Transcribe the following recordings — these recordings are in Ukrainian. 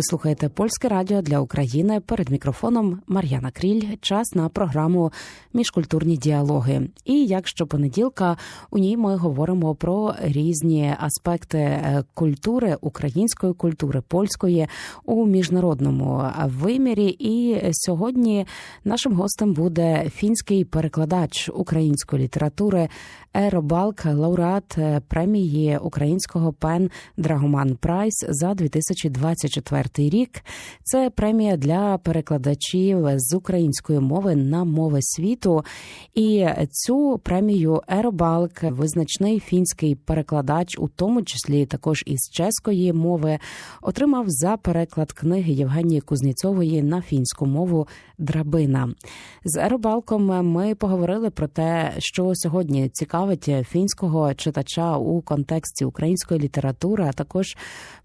Ви слухаєте польське радіо для України перед мікрофоном Мар'яна Кріль. Час на програму Міжкультурні діалоги. І як щопонеділка у ній ми говоримо про різні аспекти е, культури, української культури, польської у міжнародному вимірі. І сьогодні нашим гостем буде фінський перекладач української літератури Еро Балк, лауреат е, премії українського пен Драгоман Прайс за 2024 рік. Це премія для перекладачів з української мови на мови світу. І цю премію Еро Балк, визначний фінський перекладач, у тому числі також із чеської мови, отримав за переклад книги Євгенії Кузніцової на фінську мову Драбина. З Еробалком ми поговорили про те, що сьогодні цікавить фінського читача у контексті української літератури, а також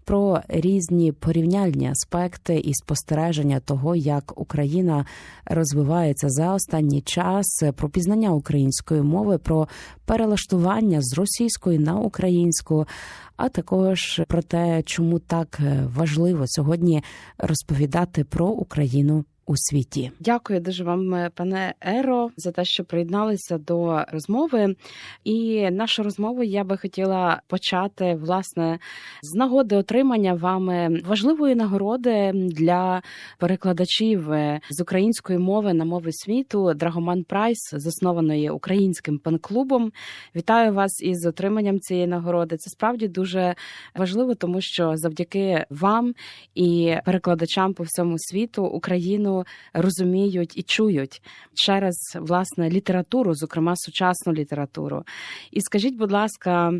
про різні порівняльні аспекти і спостереження того, як Україна розвивається за останній час, про пізнання української мови, про перелаштування з російської на українську, а також про те, чому так важливо сьогодні розповідати про Україну у світі. Дякую дуже вам, пане Еро, за те, що приєдналися до розмови. І нашу розмову я би хотіла почати власне з нагоди отримання вами важливої нагороди для перекладачів з української мови на мови світу Драгоман Прайс, заснованої українським пен-клубом. Вітаю вас із отриманням цієї нагороди. Це справді дуже важливо, тому що завдяки вам і перекладачам по всьому світу Україну розуміють і чують через власне літературу, зокрема сучасну літературу. І скажіть, будь ласка,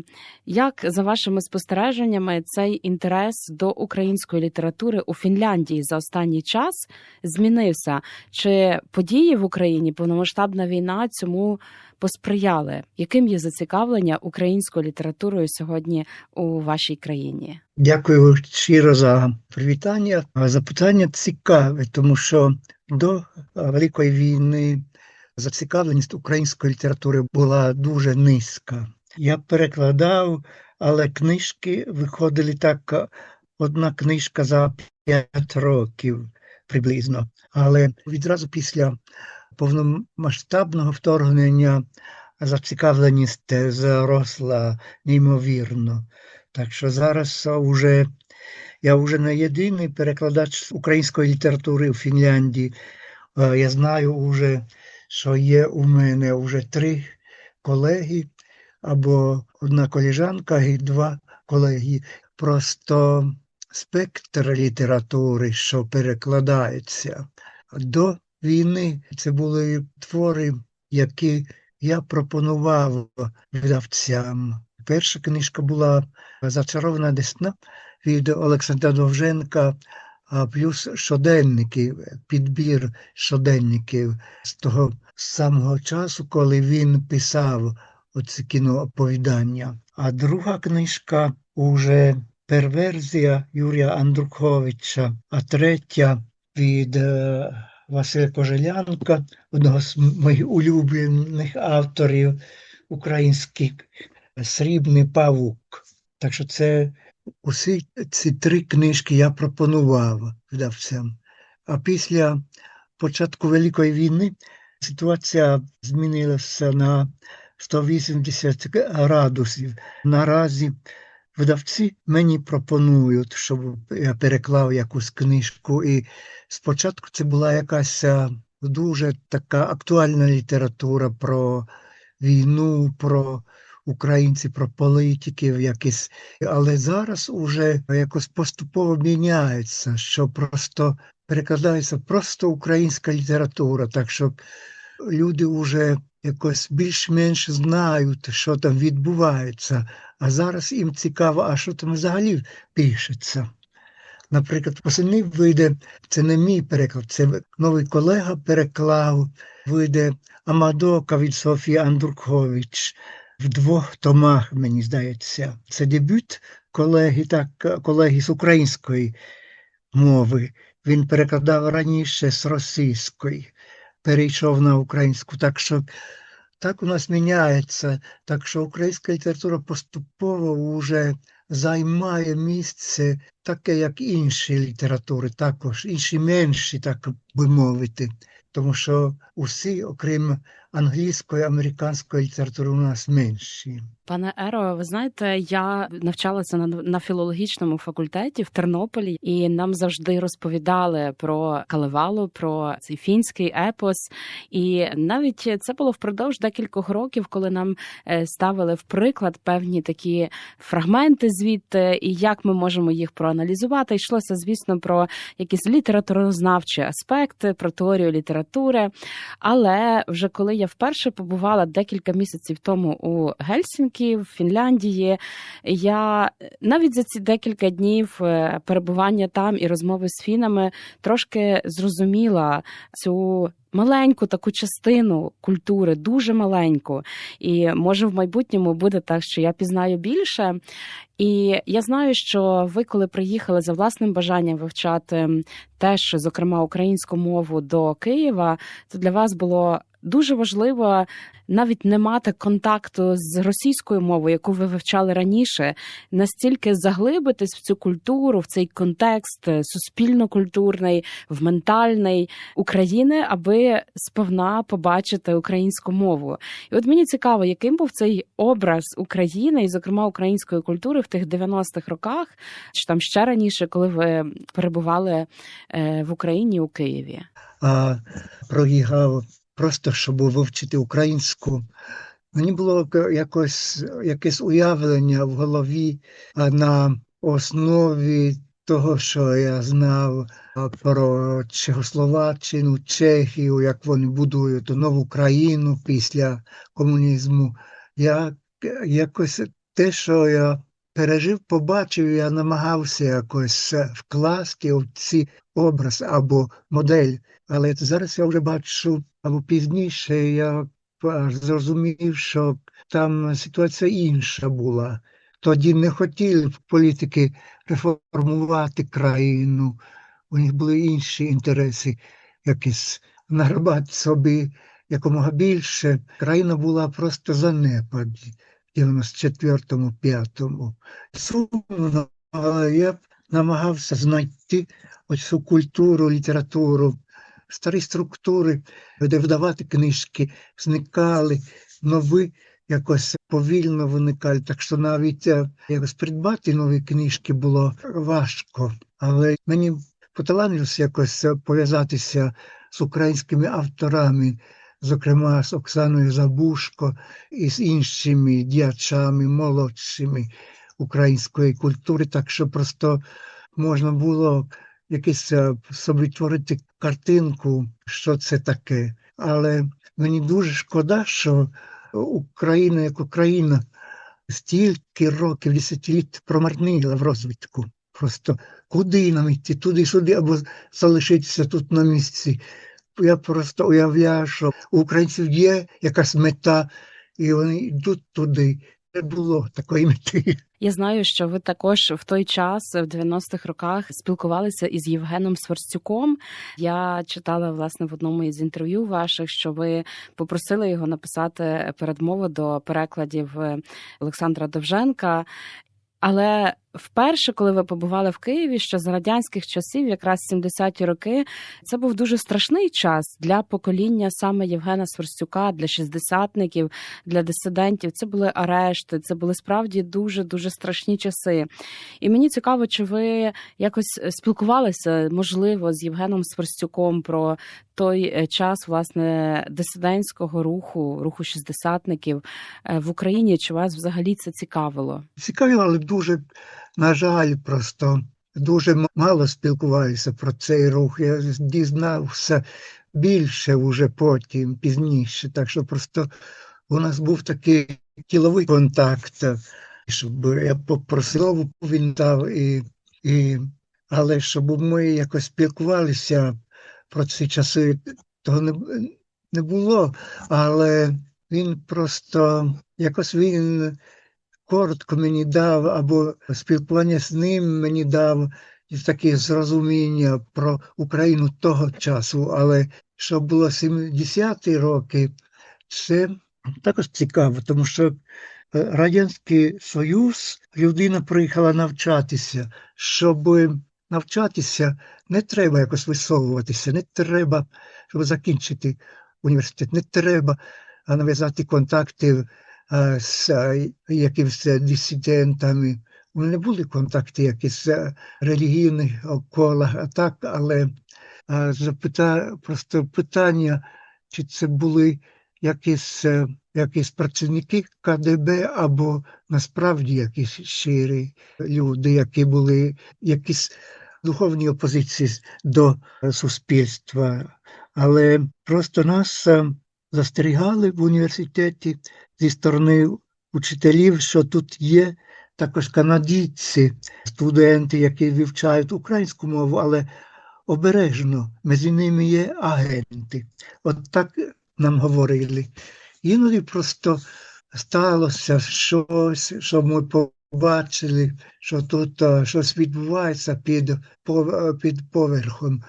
як за вашими спостереженнями цей інтерес до української літератури у Фінляндії за останній час змінився? Чи події в Україні повномасштабна війна цьому? Посприяли, яким є зацікавлення українською літературою сьогодні у вашій країні? Дякую щиро за привітання. Запитання цікаве, тому що до Великої війни зацікавленість української літератури була дуже низька. Я перекладав, але книжки виходили так, одна книжка за п'ять років приблизно. Але відразу після повномасштабного вторгнення зацікавленість зросла неймовірно. Так що зараз вже я вже не єдиний перекладач української літератури у Фінляндії. Я знаю вже, що є у мене вже три колеги або одна коліжанка і два колеги. Просто спектр літератури, що перекладається до війни це були твори, які я пропонував видавцям. Перша книжка була Зачарована Десна від Олександра Довженка, плюс щоденники, підбір щоденників з того самого часу, коли він писав оці кінооповідання. А друга книжка уже перверзія Юрія Андруховича, а третя від Василя Кожелянка, одного з моїх улюблених авторів українських Срібний павук. Так що це усі ці три книжки я пропонував видавцям. А після початку Великої війни ситуація змінилася на 180 градусів. Наразі видавці мені пропонують, щоб я переклав якусь книжку. І спочатку це була якась дуже така актуальна література про війну, про українців, про політиків якісь. Але зараз уже якось поступово міняється, що просто перекладається просто українська література, так що люди вже якось більш-менш знають, що там відбувається. А зараз їм цікаво, а що там взагалі пишеться. Наприклад, восени вийде, це не мій переклад, це новий колега переклав, вийде Амадока від Софії Андрухович в двох томах, мені здається. Це дебют колеги, так, колеги з української мови. Він перекладав раніше з російської, перейшов на українську. Так що так у нас міняється. Так що українська література поступово вже займає місце таке, як інші літератури, також інші менші, так би мовити. Тому що усі, окрім англійської, американської літератури, у нас менші. Пане Еро, ви знаєте, я навчалася на, на філологічному факультеті в Тернополі, і нам завжди розповідали про Калевалу, про цей фінський епос. І навіть це було впродовж декількох років, коли нам е, ставили в приклад певні такі фрагменти звідти, і як ми можемо їх проаналізувати. Йшлося, звісно, про якісь літературознавчі аспекти, про теорію літератури. Але вже коли я вперше побувала декілька місяців тому у Гельсінкі, в Фінляндії, я навіть за ці декілька днів е, перебування там і розмови з фінами трошки зрозуміла цю. Маленьку таку частину культури, дуже маленьку, і може в майбутньому буде так, що я пізнаю більше. І я знаю, що ви, коли приїхали за власним бажанням вивчати теж, зокрема, українську мову до Києва, то для вас було дуже важливо навіть не мати контакту з російською мовою, яку ви вивчали раніше, настільки заглибитись в цю культуру, в цей контекст е, суспільно-культурний, в ментальний України, аби сповна побачити українську мову. І от мені цікаво, яким був цей образ України, і, зокрема, української культури в тих 90-х роках, чи там ще раніше, коли ви перебували е, в Україні у Києві. А проїхав просто щоб вивчити українську. Мені було якось якесь уявлення в голові на основі того, що я знав про Чехословаччину, Чехію, як вони будують нову країну після комунізму. Я якось те, що я пережив, побачив, я намагався якось вкласти в ці образ або модель. Але зараз я вже бачу, або пізніше я зрозумів, що там ситуація інша була. Тоді не хотіли політики реформувати країну, у них були інші інтереси, якісь награбати собі якомога більше. Країна була просто занепаді в 94-му, 5-му. Сумно, але я намагався знайти оцю культуру, літературу, старі структури, де видавати книжки, зникали, нові якось повільно виникали. Так що навіть якось придбати нові книжки було важко. Але мені поталанилося якось пов'язатися з українськими авторами, зокрема з Оксаною Забушко і з іншими діячами, молодшими української культури, так що просто можна було якийсь собі творити картинку, що це таке. Але мені дуже шкода, що Україна як Україна стільки років, десятиліть промарнила в розвитку. Просто куди нам йти, туди-сюди, або залишитися тут на місці. Я просто уявляю, що у українців є якась мета, і вони йдуть туди. Не було такої мети. Я знаю, що ви також в той час, в 90-х роках, спілкувалися із Євгеном Сверстюком. Я читала власне в одному із інтерв'ю ваших, що ви попросили його написати передмову до перекладів Олександра Довженка. Але вперше, коли ви побували в Києві, що за радянських часів, якраз 70-ті роки, це був дуже страшний час для покоління саме Євгена Сверстюка, для шістдесятників, для дисидентів. Це були арешти, це були справді дуже дуже страшні часи. І мені цікаво, чи ви якось спілкувалися, можливо, з Євгеном Сверстюком про той час власне дисидентського руху, руху шістдесятників в Україні. Чи вас взагалі це цікавило? Цікавило, але дуже на жаль, просто дуже мало спілкувалися про цей рух. Я дізнався більше вже потім, пізніше. Так що просто у нас був такий тіловий контакт, щоб я попросив, він дав, і, і, але щоб ми якось спілкувалися про ці часи, того не, не було. Але він просто якось він коротко мені дав, або спілкування з ним мені дав таке зрозуміння про Україну того часу. Але що було 70-ті роки, це також цікаво, тому що е, Радянський Союз людина приїхала навчатися, щоб навчатися не треба якось висовуватися, не треба, щоб закінчити університет, не треба нав'язати контакти з а, якимось дисидентами. У мене були контакти якісь е, релігійних колах, а так, але запита, просто питання, чи це були якісь, е, якісь працівники КДБ або насправді якісь щирі люди, які були якісь духовні опозиції до суспільства. Але просто нас е, застерігали в університеті зі сторони учителів, що тут є також канадійці, студенти, які вивчають українську мову, але обережно між ними є агенти. От так нам говорили. Іноді просто сталося щось, що ми побачили, що тут щось відбувається під, під поверхом,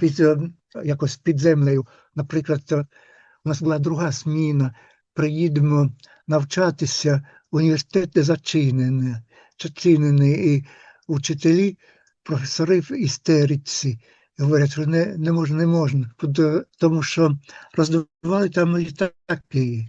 під е, якось під землею. Наприклад, е, у нас була друга зміна. Приїдемо навчатися, університет зачинений, зачинений, і учителі, професори в істериці. Говорять, що не, не можна, не можна, тому що роздавали там літаки.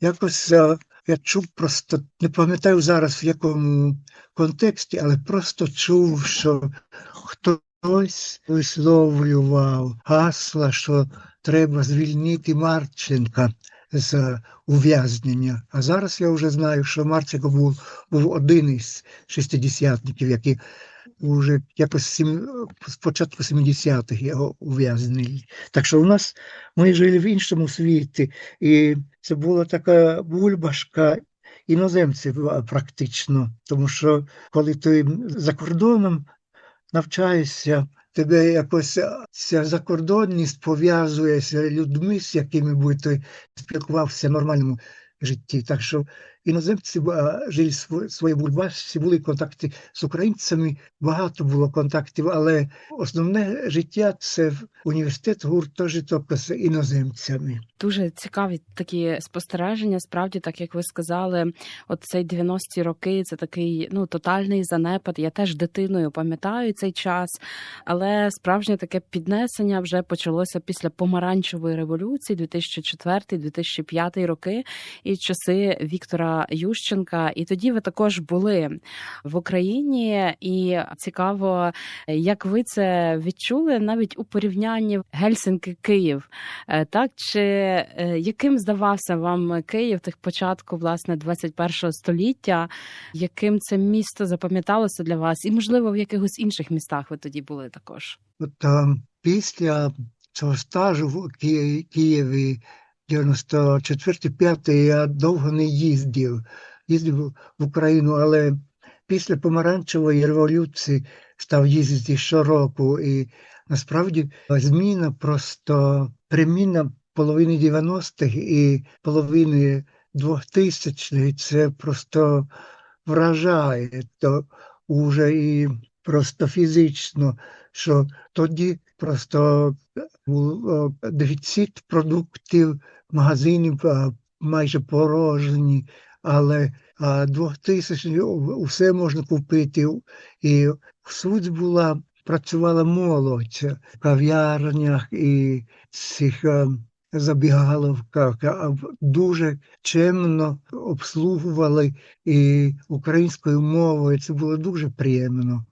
Якось е, я чув просто, не пам'ятаю зараз в якому контексті, але просто чув, що хтось висловлював гасла, що треба звільнити Марченка з ув'язнення. А зараз я вже знаю, що Марченко був, був один із шестидесятників, які вже якось сім, з початку 70-х його ув'язнили. Так що у нас ми жили в іншому світі, і це була така бульбашка іноземців практично, тому що коли ти за кордоном навчаєшся, тебе якось ця закордонність пов'язує з людьми, з якими би ти спілкувався в нормальному житті. Так що іноземці а, жили в своїй бульбашці, були контакти з українцями, багато було контактів, але основне життя це університет гуртожиток з іноземцями. Дуже цікаві такі спостереження. Справді, так як ви сказали, от цей 90-ті роки це такий ну тотальний занепад. Я теж дитиною пам'ятаю цей час, але справжнє таке піднесення вже почалося після помаранчевої революції, 2004-2005 роки, і часи Віктора Ющенка. І тоді ви також були в Україні, і цікаво, як ви це відчули навіть у порівнянні Гельсинки-Київ. Е, Так чи е, яким здавався вам Київ тих початку власне 21 століття? Яким це місто запам'яталося для вас? І можливо в якихось інших містах ви тоді були також? От після цього стажу в Києві 94-5 я довго не їздив. Їздив в Україну, але після помаранчевої революції став їздити щороку. І насправді зміна просто переміна половини 90-х і половини 2000-х це просто вражає. То уже і просто фізично, що тоді просто був е, дефіцит продуктів, магазинів е, майже порожні, але а 2000 все можна купити. І всюди була, працювала молодь в кав'ярнях і цих е, забігаловках, дуже чемно обслугували і українською мовою. Це було дуже приємно.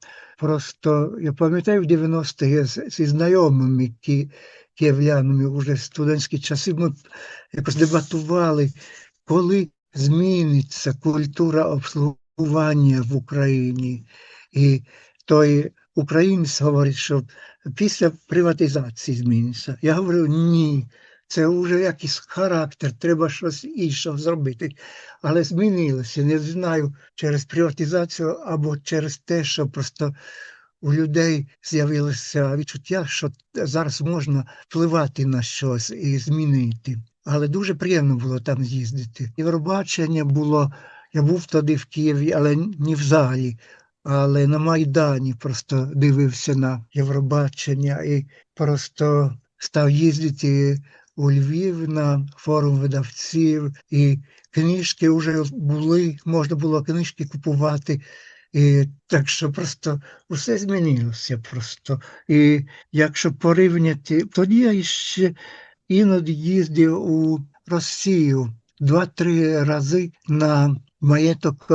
Просто я пам'ятаю в 90-х я зі знайомими ки, київлянами вже в студентські часи ми якось дебатували, коли зміниться культура обслугування в Україні. І той українець говорить, що після приватизації зміниться. Я говорю, ні. Це вже якийсь характер, треба щось інше зробити. Але змінилося, не знаю, через приватизацію або через те, що просто у людей з'явилося відчуття, що зараз можна впливати на щось і змінити. Але дуже приємно було там з'їздити. Євробачення було, я був тоді в Києві, але не в залі, але на Майдані просто дивився на Євробачення і просто став їздити у Львів на форум видавців, і книжки вже були, можна було книжки купувати. І так що просто все змінилося просто. І якщо порівняти, тоді я ще іноді їздив у Росію два-три рази на маєток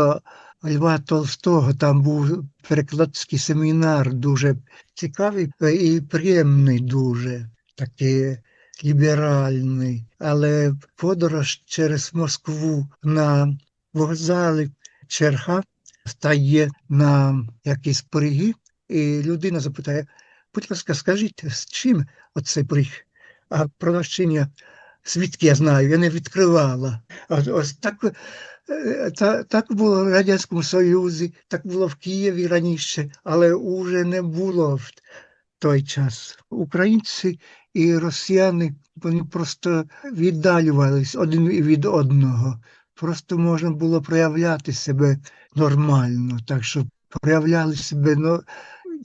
Льва Толстого. Там був перекладський семінар, дуже цікавий і приємний, дуже такий ліберальний. Але подорож через Москву на вокзалі черга стає на якісь пиріги, і людина запитає, будь ласка, скажіть, з чим оцей пиріг? А продавчиня, звідки я знаю, я не відкривала. Ось, ось так, е, та, так було в Радянському Союзі, так було в Києві раніше, але вже не було той час. Українці і росіяни вони просто віддалювались один від одного. Просто можна було проявляти себе нормально, так що проявляли себе, ну,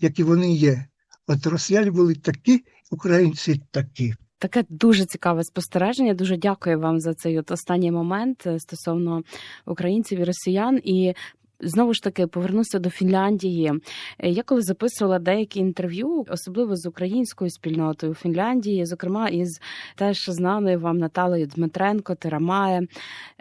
які вони є. От росіяни були такі, українці такі. Таке дуже цікаве спостереження. Дуже дякую вам за цей от останній момент е, стосовно українців і росіян. І знову ж таки повернуся до Фінляндії. Е, Я коли записувала деякі інтерв'ю, особливо з українською спільнотою Фінляндії, зокрема із теж знаною вам Наталею Дмитренко Терамає,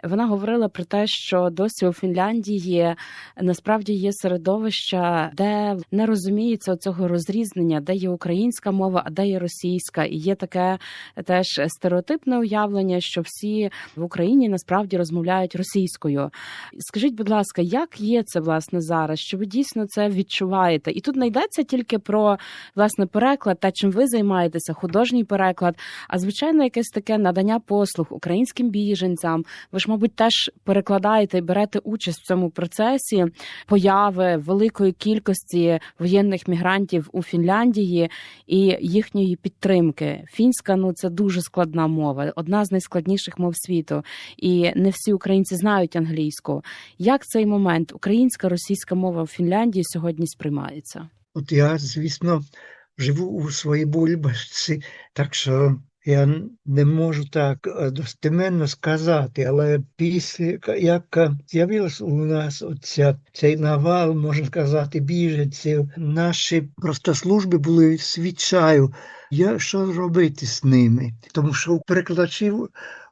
вона говорила про те, що досі у Фінляндії насправді є середовища, де не розуміється цього розрізнення, де є українська мова, а де є російська, і є таке теж стереотипне уявлення, що всі в Україні насправді розмовляють російською. Скажіть, будь ласка, як є це власне зараз? Що ви дійсно це відчуваєте? І тут не йдеться тільки про власне переклад, та чим ви займаєтеся, художній переклад, а звичайно, якесь таке надання послуг українським біженцям. Ви ж, мабуть, теж перекладаєте і берете участь в цьому процесі появи великої кількості воєнних мігрантів у Фінляндії і їхньої підтримки. Фінська ну це дуже складна мова, одна з найскладніших мов світу. І не всі українці знають англійську. Як цей момент українська російська мова в Фінляндії сьогодні сприймається? От я, звісно, живу у своїй бульбашці, так що я не можу так е, достеменно сказати, але після як е, з'явився у нас оця, цей навал, можна сказати, біженців, наші просто служби були свідчаю, я що робити з ними, тому що у перекладачів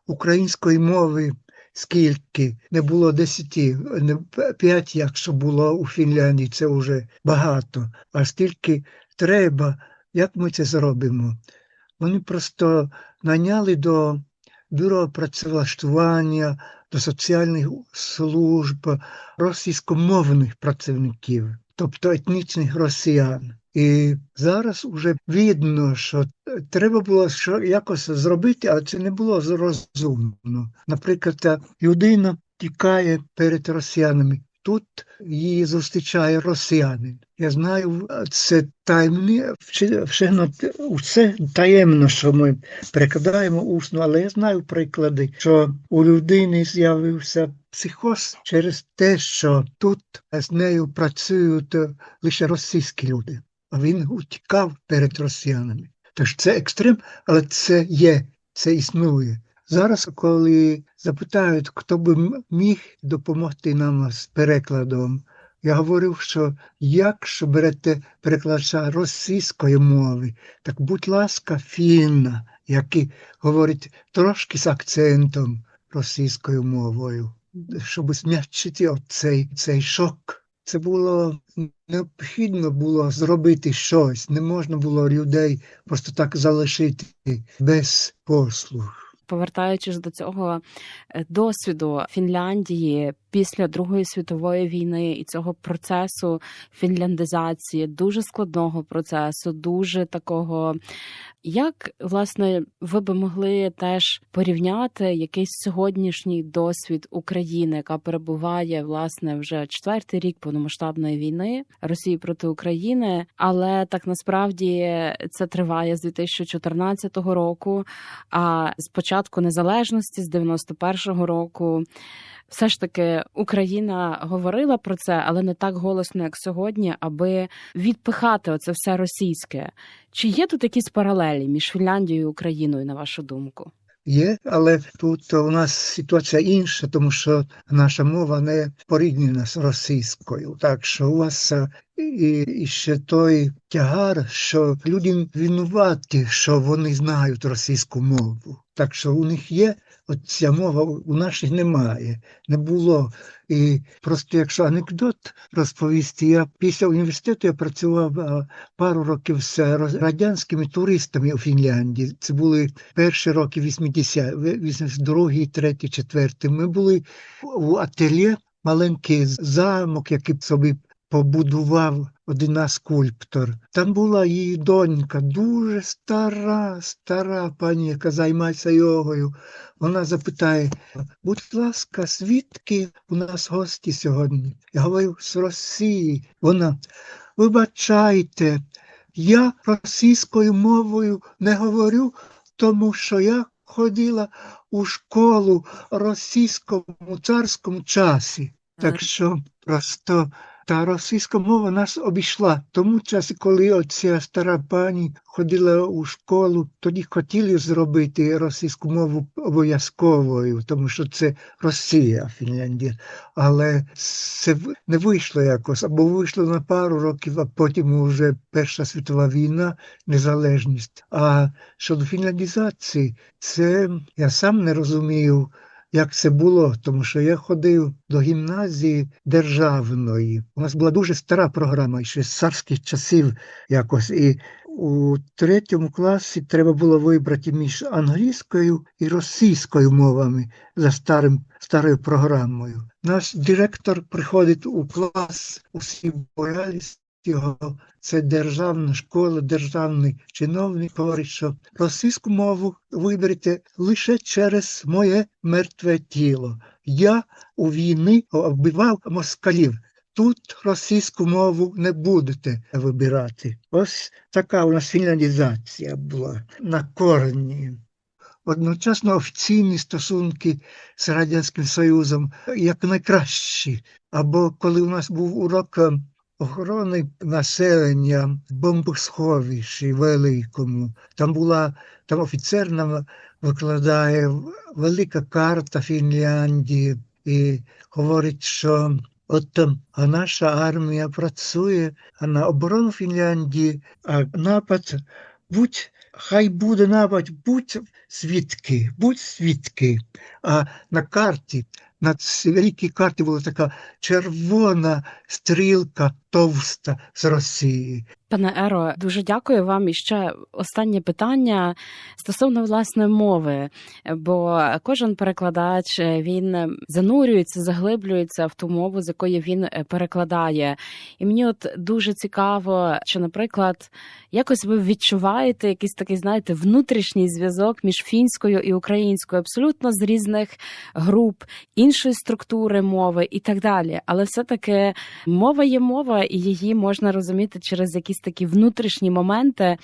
української мови. Скільки не було десяти, не п'ять, якщо було у Фінляндії, це вже багато. А стільки треба, як ми це зробимо? Вони просто наняли до бюро працевлаштування, до соціальних служб російськомовних працівників, тобто етнічних росіян. І зараз вже видно, що треба було що якось зробити, але це не було розумно. Наприклад, людина тікає перед росіянами. Тут її зустрічає росіянин. Я знаю, це таємні, все таємно, що ми перекладаємо усно, але я знаю приклади, що у людини з'явився психоз через те, що тут з нею працюють лише російські люди, він утікав перед росіянами. Тож це екстрем, але це є, це існує. Зараз, коли запитають, хто би міг допомогти нам з перекладом, я говорив, що якщо берете перекладача російської мови, так будь ласка, фінна, який говорить трошки з акцентом російською мовою, щоб змягчити цей, цей шок. Це було необхідно було зробити щось. Не можна було людей просто так залишити без послуг. Повертаючись до цього досвіду Фінляндії після Другої світової війни і цього процесу фінляндизації, дуже складного процесу, дуже такого. Як власне ви би могли теж порівняти якийсь сьогоднішній досвід України, яка перебуває власне вже четвертий рік повномасштабної війни Росії проти України, але так насправді це триває з 2014 року. А з початку незалежності з 91-го року. Все ж таки Україна говорила про це, але не так голосно, як сьогодні, аби відпихати оце все російське. Чи є тут якісь паралелі між Фінляндією і Україною, на вашу думку? є, але тут у нас ситуація інша, тому що наша мова не порівняна з російською. Так що у вас е, і, і ще той тягар, що люди винуваті, що вони знають російську мову. Так що у них є от ця мова, у наших немає, не було. І просто якщо анекдот розповісти, я після університету я працював пару років з радянськими туристами у Фінляндії. Це були перші роки 80, 82, 3, 4. Ми були у ательє, маленький замок, який собі побудував один скульптор. Там була її донька, дуже стара, стара пані, яка займається йогою. Вона запитає, будь ласка, звідки у нас гості сьогодні? Я говорю, з Росії. Вона, вибачайте, я російською мовою не говорю, тому що я ходила у школу російському царському часі. Так що просто та російська мова нас обійшла. Тому часі, коли оця стара пані ходила у школу, тоді хотіли зробити російську мову обов'язковою, тому що це Росія, Фінляндія. Але це не вийшло якось, або вийшло на пару років, а потім вже Перша світова війна, незалежність. А щодо фінляндізації, це я сам не розумію як це було, тому що я ходив до гімназії державної. У нас була дуже стара програма, ще з царських часів якось. І у третьому класі треба було вибрати між англійською і російською мовами за старим, старою програмою. Наш директор приходить у клас, усі боялись його. Це державна школа, державний чиновник говорить, що російську мову виберете лише через моє мертве тіло. Я у війни вбивав москалів. Тут російську мову не будете вибирати. Ось така у нас фінляндізація була на корні. Одночасно офіційні стосунки з Радянським Союзом як найкращі. Або коли у нас був урок е, охорони населення в бомбосховищі великому, там була там офіцер нам викладає велика карта Фінляндії і говорить, що от а наша армія працює на оборону Фінляндії, а напад будь. Хай буде напад, будь свідки, будь свідки. А на карті, на великій карті була така червона стрілка товста з Росії. Пане Еро, дуже дякую вам. І ще останнє питання стосовно власне мови. Бо кожен перекладач е, він занурюється, заглиблюється в ту мову, з якої він е, перекладає. І мені от дуже цікаво, чи, наприклад, якось ви відчуваєте якийсь такий, знаєте, внутрішній зв'язок між фінською і українською, абсолютно з різних груп, іншої структури мови і так далі. Але все-таки мова є мова, і її можна розуміти через якісь такі внутрішні моменти.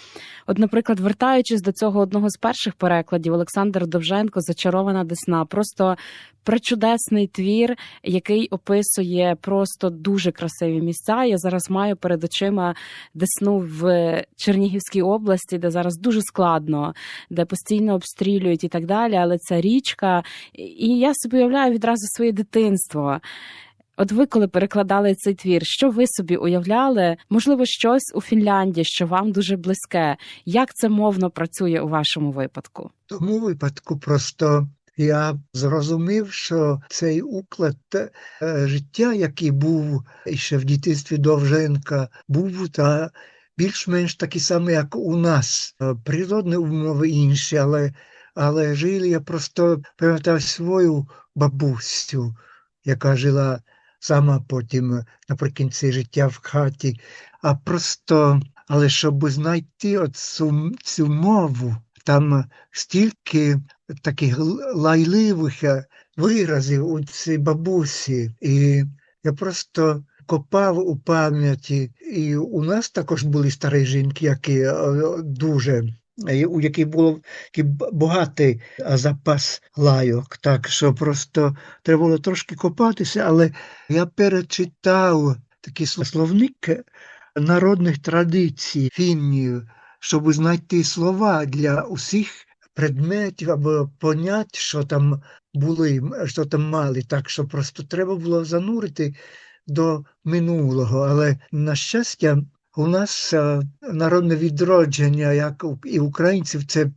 От, наприклад, вертаючись до цього одного з перших перекладів, Олександр Довженко Зачарована Десна. Просто пречудесний твір, який описує просто дуже красиві місця. Я зараз маю перед очима Десну в Чернігівській області, де зараз дуже складно, де постійно обстрілюють і так далі. Але це річка, і я собі уявляю відразу своє дитинство. От ви, коли перекладали цей твір, що ви собі уявляли? Можливо, щось у Фінляндії, що вам дуже близьке. Як це мовно працює у вашому випадку? Тому випадку просто я зрозумів, що цей уклад е, життя, який був ще в дитинстві Довженка, був та більш-менш такий самий, як у нас. Е, Природні умови інші, але, але жили я просто пам'ятав свою бабусю, яка жила сама потім наприкінці життя в хаті. А просто, але щоб знайти оцю, цю мову, там стільки таких лайливих е, виразів у цій бабусі. І я просто копав у пам'яті. І у нас також були старі жінки, які е, дуже. У було такий багатий запас лайок, так що просто треба було трошки копатися, але я перечитав такий словник народних традицій фіннів, щоб знайти слова для усіх предметів або понять, що там були, що там мали. Так що просто треба було занурити до минулого. Але на щастя, у нас е, народне відродження, як і українців, це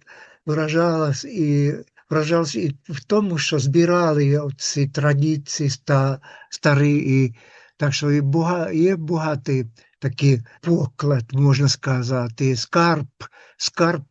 виражалось і вражалось і в тому, що збирали ці традиції ста, старі. І, так що і буга, є багатий такий поклад, можна сказати, скарб, скарб,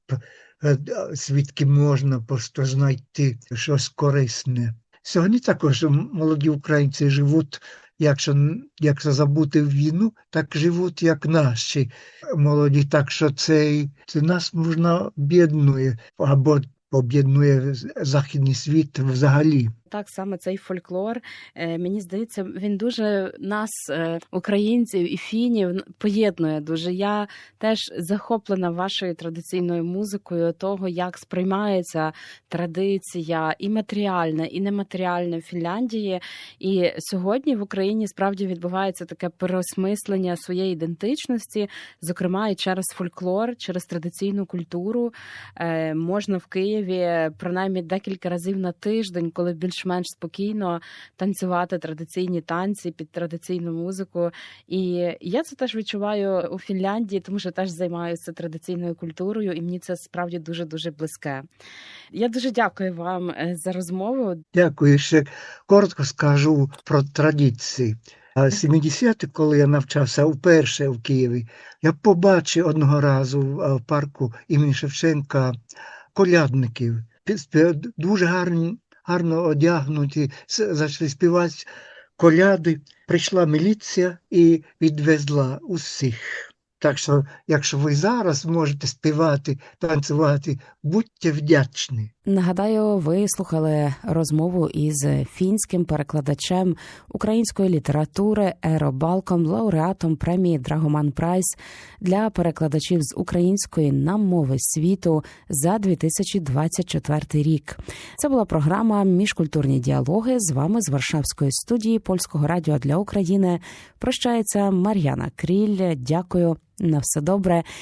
е, звідки можна просто знайти щось корисне. Сьогодні також молоді українці живуть, якщо, якщо забути війну, так живуть, як наші молоді. Так що це, це нас можна об'єднує або об'єднує західний світ взагалі. Так саме цей фольклор, е, мені здається, він дуже нас, е, українців і фінів, поєднує дуже. Я теж захоплена вашою традиційною музикою, того, як сприймається традиція і матеріальна, і нематеріальна в Фінляндії. І сьогодні в Україні справді відбувається таке переосмислення своєї ідентичності, зокрема і через фольклор, через традиційну культуру. Е, можна в Києві принаймні декілька разів на тиждень, коли більш-менш спокійно танцювати традиційні танці під традиційну музику. І я це теж відчуваю у Фінляндії, тому що теж займаюся традиційною культурою, і мені це справді дуже дуже близьке. Я дуже дякую вам е, за розмову. Дякую. Ще коротко скажу про традиції. А 70-ті, коли я навчався вперше в Києві, я побачив одного разу в парку імені Шевченка колядників. Дуже гарні, гарно одягнуті, зайшли співати коляди. Прийшла міліція і відвезла усіх. Так що, якщо ви зараз можете співати, танцювати, будьте вдячні. Нагадаю, ви слухали розмову із фінським перекладачем української літератури Еро Балком, лауреатом премії Драгоман Прайс для перекладачів з української на мови світу за 2024 рік. Це була програма Міжкультурні діалоги. З вами з Варшавської студії Польського радіо для України. Прощається Мар'яна Кріль. Дякую. На все добре